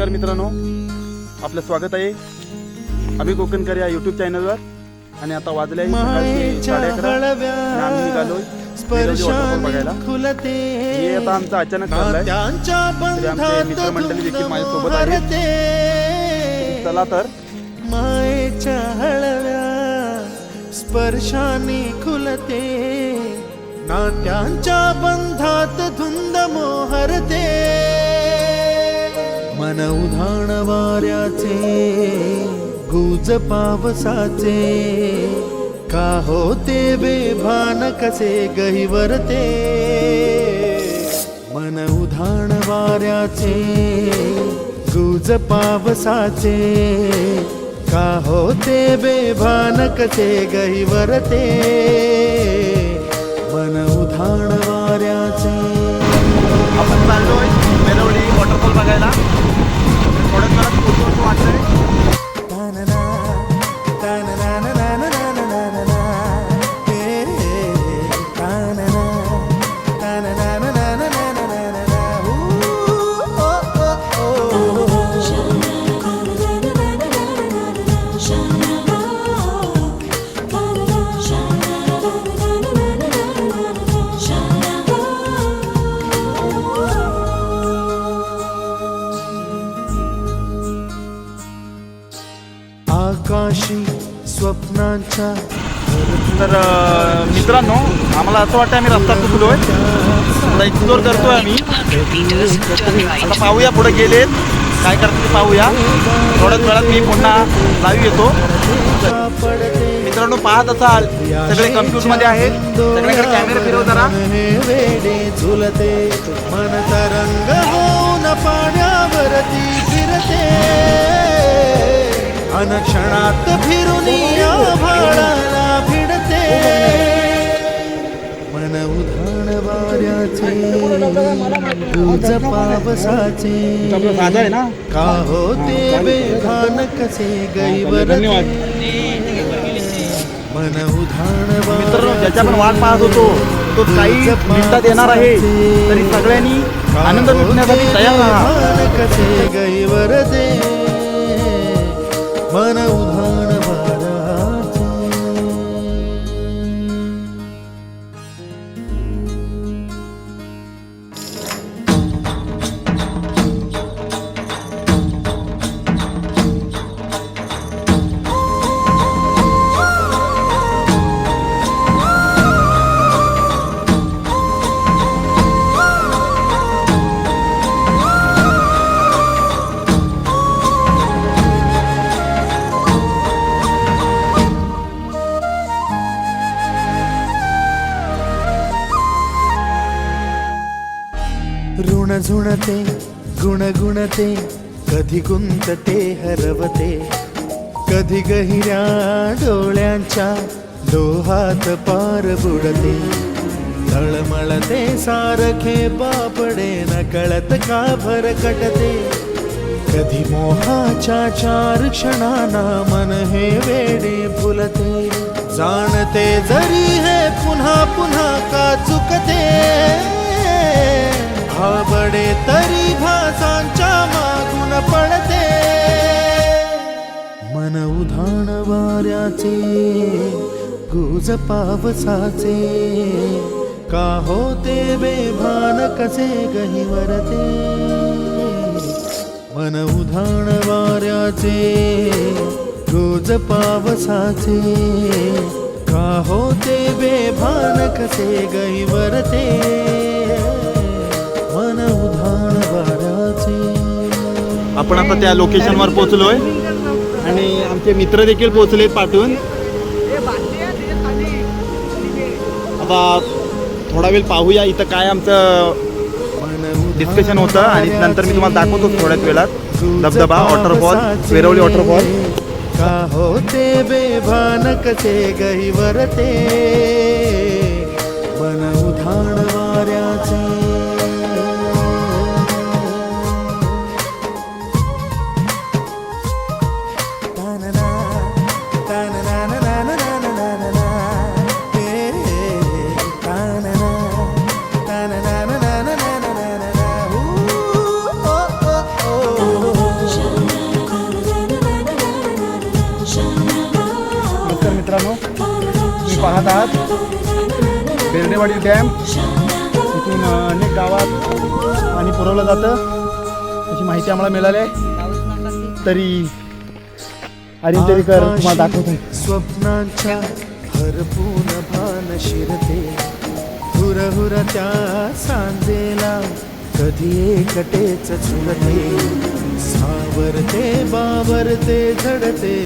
नमस्कार मित्रांनो. आपलं स्वागत आहे. अभि कोकणकर या यूट्यूब चॅनलवर आणि आता वाजले आम्ही बघायला. हे आता आमचं अचानक मित्रमंडळी देखील माझ्यासोबत. चला तर. मायेच्या हळव्या स्पर्शाने खुलते. नात्यांच्या बंधात धुंद मोहरते. मन उधाण वाऱ्याचे गुज पावसाचे. का होते बेभान कसे गहिवरते? मन उधाण वाऱ्याचे गुज पावसाचे. का होते बेभान कसे गहिवरते? मन उधाण वाऱ्याचे. आपण चाललोय वेरवली वॉटरफॉल बघायला. आकाशी स्वप्नांच्या तर मित्रांनो आम्हाला असं वाटतं आम्ही रस्ता चुकलोय. आता एक्सप्लोर करतोय आम्ही. आता पाहूया पुढे गेलेत. काय करतात ते पाहूया. थोड्याच वेळात मी पुन्हा लाईव्ह येतो. मित्रांनो पाहत असाल सगळे कम्प्युटरमध्ये आहेत. सगळीकडे कॅमेरा फिरव जरा. वेडे झुलते मन तरंग होऊन पाण्यावरती फिरते. अनक्षणात फिरून या भाळाला भिडते. मन उधाण वाऱ्याचे गुज पावसाचे का होते बेभान कसे गैवरते. मन उधाण मित्रांनो ज्याच्या आपण वाट पाहत होतो तो काही मिनिटात येणार आहे. तरी सगळ्यांनी आनंद लुटण्यासाठी तयार राहा. कसे गैवर दे मन उधाण ऋण झुणते गुणगुणते कधी गुंतते हरवते. कधी गहिऱ्या डोळ्यांच्या डोहात पार बुडते. तळमळते सारखे बापडे न कळत का भरकटते कधी मोहाच्या चार क्षणाना मन हे वेडे फुलते. जाणते जरी हे पुन्हा पुन्हा का चुकते. आवडे तरी भासांच्या मागून पडते. मन उधाण वाऱ्याचे गुज पावसाचे का होते बेभान कसे गहिवरते मन उधाण वाऱ्याचे रोज पावसाचे का होते बेभान कसे गैवरते आपण आता त्या लोकेशनवर पोहोचलोय. आणि आमचे मित्र देखील पोहोचलेत पाठवून. आता थोडा वेळ पाहूया इथं काय आमचं डिस्कशन होतं. आणि नंतर मी तुम्हाला दाखवतो थोड्याच वेळात. धबधबा वॉटरफॉल वेरवली वॉटरफॉल का होते बेभान कसे गहिवरते. मन उधाण वाऱ्याचा मित्रांनो तुम्ही पाहत आहात बेर्डेवाडी डॅम. इथून अनेक गावात पाणी पुरवलं जातं. अशी माहिती आम्हाला मिळाली आहे. तरी अरिन तेरीकर तुम्हाला दाखवतो. स्वप्नांच्या भरपूर भान शिरते. हुर हुर त्या सांजेला कधी एकटेच झुलते. सावरते बावरते झडते.